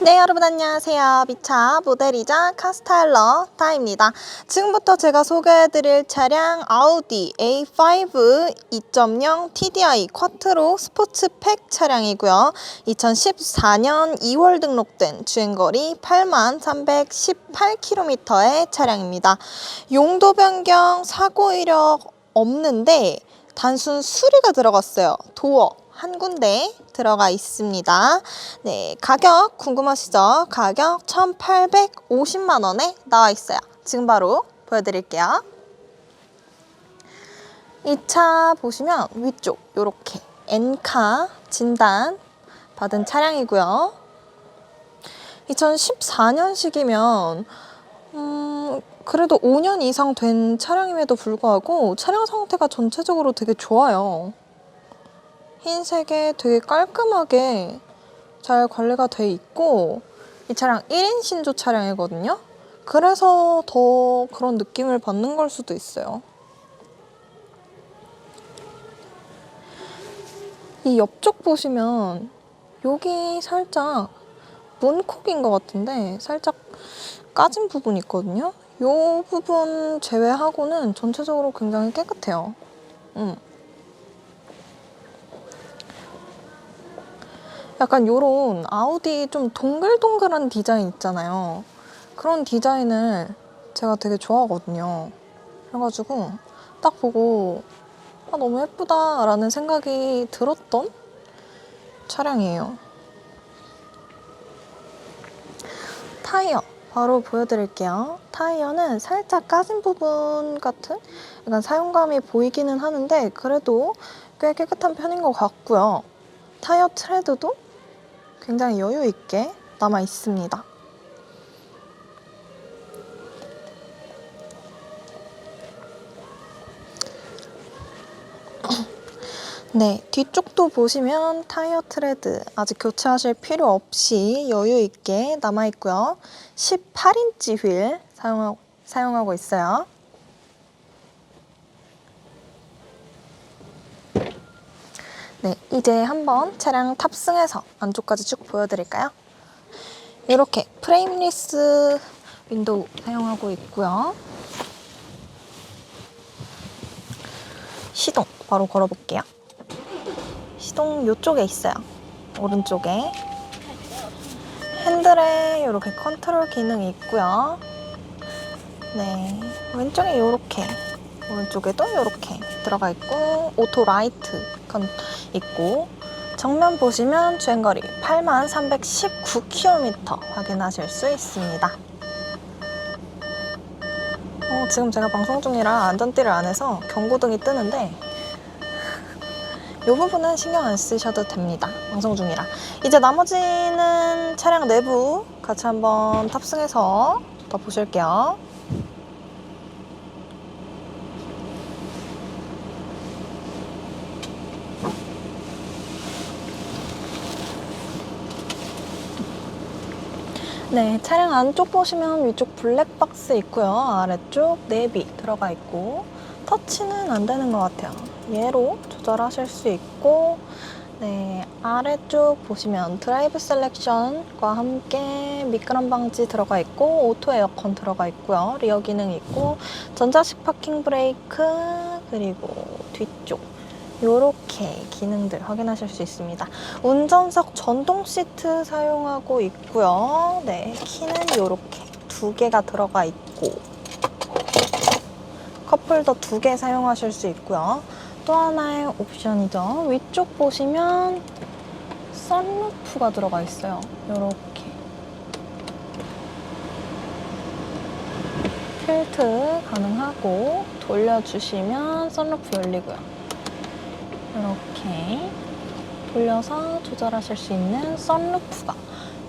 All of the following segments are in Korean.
네, 여러분 안녕하세요. 미차 모델이자 카스타일러 타입니다. 지금부터 제가 소개해드릴 차량 아우디 A5 2.0 TDI 쿼트로 스포츠팩 차량이고요. 2014년 2월 등록된 주행거리 8만 318km의 차량입니다. 용도 변경 사고 이력 없는데 단순 수리가 들어갔어요. 도어 한 군데 들어가 있습니다. 네, 가격 궁금하시죠? 가격 1,850만 원에 나와 있어요. 지금 바로 보여드릴게요. 이 차 보시면 위쪽 이렇게 엔카 진단 받은 차량이고요. 2014년식이면 음, 그래도 5년 이상 된 차량임에도 불구하고 차량 상태가 전체적으로 되게 좋아요. 흰색에 되게 깔끔하게 잘 관리가 돼 있고 이 차량 1인 신조 차량이거든요. 그래서 더 그런 느낌을 받는 걸 수도 있어요. 이 옆쪽 보시면 여기 살짝 문콕인 것 같은데 살짝 까진 부분이 있거든요. 이 부분 제외하고는 전체적으로 굉장히 깨끗해요. 음. 약간 요런 아우디 좀 동글동글한 디자인 있잖아요. 그런 디자인을 제가 되게 좋아하거든요. 그래가지고 딱 보고 아, 너무 예쁘다라는 생각이 들었던 차량이에요. 타이어 바로 보여드릴게요. 타이어는 살짝 까진 부분 같은 약간 사용감이 보이기는 하는데 그래도 꽤 깨끗한 편인 것 같고요. 타이어 트레드도 굉장히 여유 있게 남아 있습니다. 네, 뒤쪽도 보시면 타이어 트레드 아직 교체하실 필요 없이 여유 있게 남아 있고요. 18인치 휠 사용하고, 있어요. 네, 이제 한번 차량 탑승해서 안쪽까지 쭉 보여드릴까요? 이렇게 프레임리스 윈도우 사용하고 있고요. 시동 바로 걸어볼게요. 시동 이쪽에 있어요. 오른쪽에. 핸들에 이렇게 컨트롤 기능이 있고요. 네, 왼쪽에 이렇게 오른쪽에도 이렇게 들어가 있고 오토 라이트 건 있고 정면 보시면 주행거리 8만 319km 확인하실 수 있습니다. 어, 지금 제가 방송 중이라 안전띠를 안 해서 경고등이 뜨는데 이 부분은 신경 안 쓰셔도 됩니다. 방송 중이라. 이제 나머지는 차량 내부 같이 한번 탑승해서 더 보실게요. 네, 차량 안쪽 보시면 위쪽 블랙박스 있고요. 아래쪽 내비 들어가 있고 터치는 안 되는 것 같아요. 얘로 조절하실 수 있고 네, 아래쪽 보시면 드라이브 셀렉션과 함께 미끄럼 방지 들어가 있고 오토 에어컨 들어가 있고요. 리어 기능 있고 전자식 파킹 브레이크 그리고 뒤쪽 이렇게 기능들 확인하실 수 있습니다. 운전석 전동 시트 사용하고 있고요. 네, 키는 이렇게 두 개가 들어가 있고 컵홀더 두 개 사용하실 수 있고요. 또 하나의 옵션이죠. 위쪽 보시면 선루프가 들어가 있어요. 이렇게 필트 가능하고 돌려주시면 선루프 열리고요. 이렇게 돌려서 조절하실 수 있는 선루프가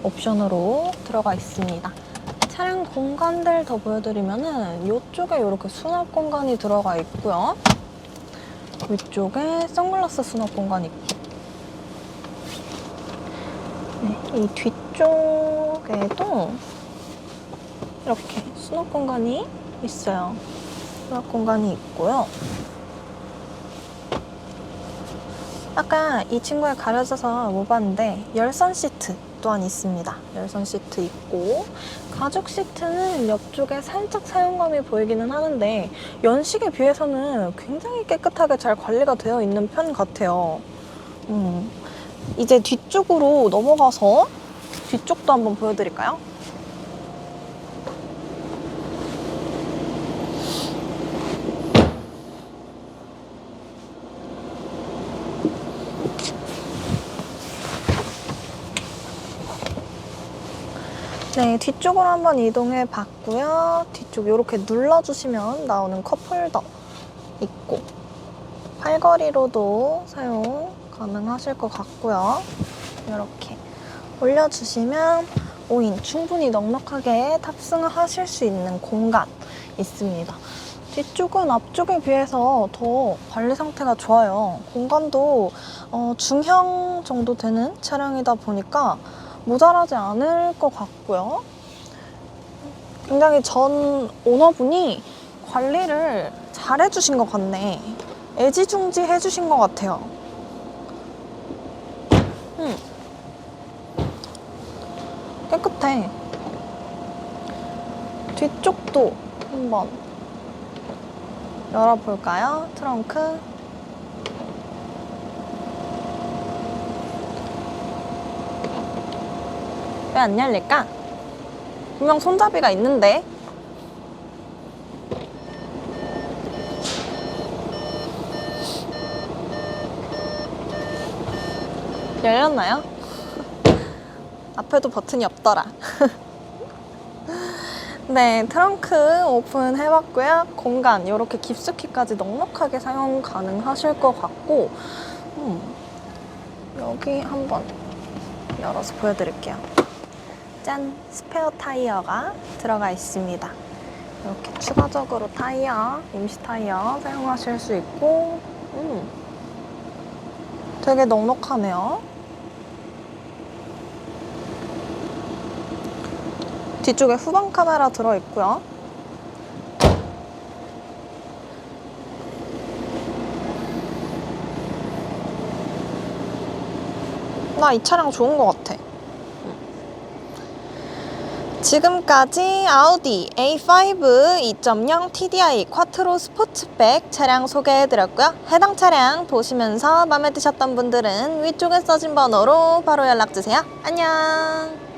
옵션으로 들어가 있습니다. 차량 공간들 더 보여드리면은 이쪽에 이렇게 수납 공간이 들어가 있고요. 위쪽에 선글라스 수납 공간이 있고 네, 이 뒤쪽에도 이렇게 수납 공간이 있어요. 수납 공간이 있고요. 아까 이 친구에 가려져서 못 봤는데 열선 시트 또한 있습니다. 열선 시트 있고 가죽 시트는 옆쪽에 살짝 사용감이 보이기는 하는데 연식에 비해서는 굉장히 깨끗하게 잘 관리가 되어 있는 편 같아요. 음, 이제 뒤쪽으로 넘어가서 뒤쪽도 한번 보여드릴까요? 네, 뒤쪽으로 한번 이동해 봤고요. 뒤쪽 이렇게 눌러주시면 나오는 컵 홀더 있고 팔걸이로도 사용 가능하실 것 같고요. 이렇게 올려주시면 5인 충분히 넉넉하게 탑승하실 수 있는 공간 있습니다. 뒤쪽은 앞쪽에 비해서 더 관리 상태가 좋아요. 공간도 어, 중형 정도 되는 차량이다 보니까 모자라지 않을 것 같고요. 굉장히 전 오너분이 관리를 잘 해주신 것 같네. 애지중지 해주신 것 같아요. 음. 깨끗해. 뒤쪽도 한번 열어볼까요? 트렁크. 왜 안 열릴까? 분명 손잡이가 있는데. 열렸나요? 앞에도 버튼이 없더라. 네, 트렁크 오픈 해봤고요. 공간 이렇게 깊숙이까지 넉넉하게 사용 가능하실 것 같고, 음, 여기 한번 열어서 보여드릴게요. 짠! 스페어 타이어가 들어가 있습니다. 이렇게 추가적으로 타이어, 임시 타이어 사용하실 수 있고, 음, 되게 넉넉하네요. 뒤쪽에 후방 카메라 들어있고요. 나 이 차량 좋은 것 같아. 지금까지 아우디 A5 2.0 TDI 쿼트로 스포츠백 차량 소개해드렸고요. 해당 차량 보시면서 마음에 드셨던 분들은 위쪽에 써진 번호로 바로 연락주세요. 안녕!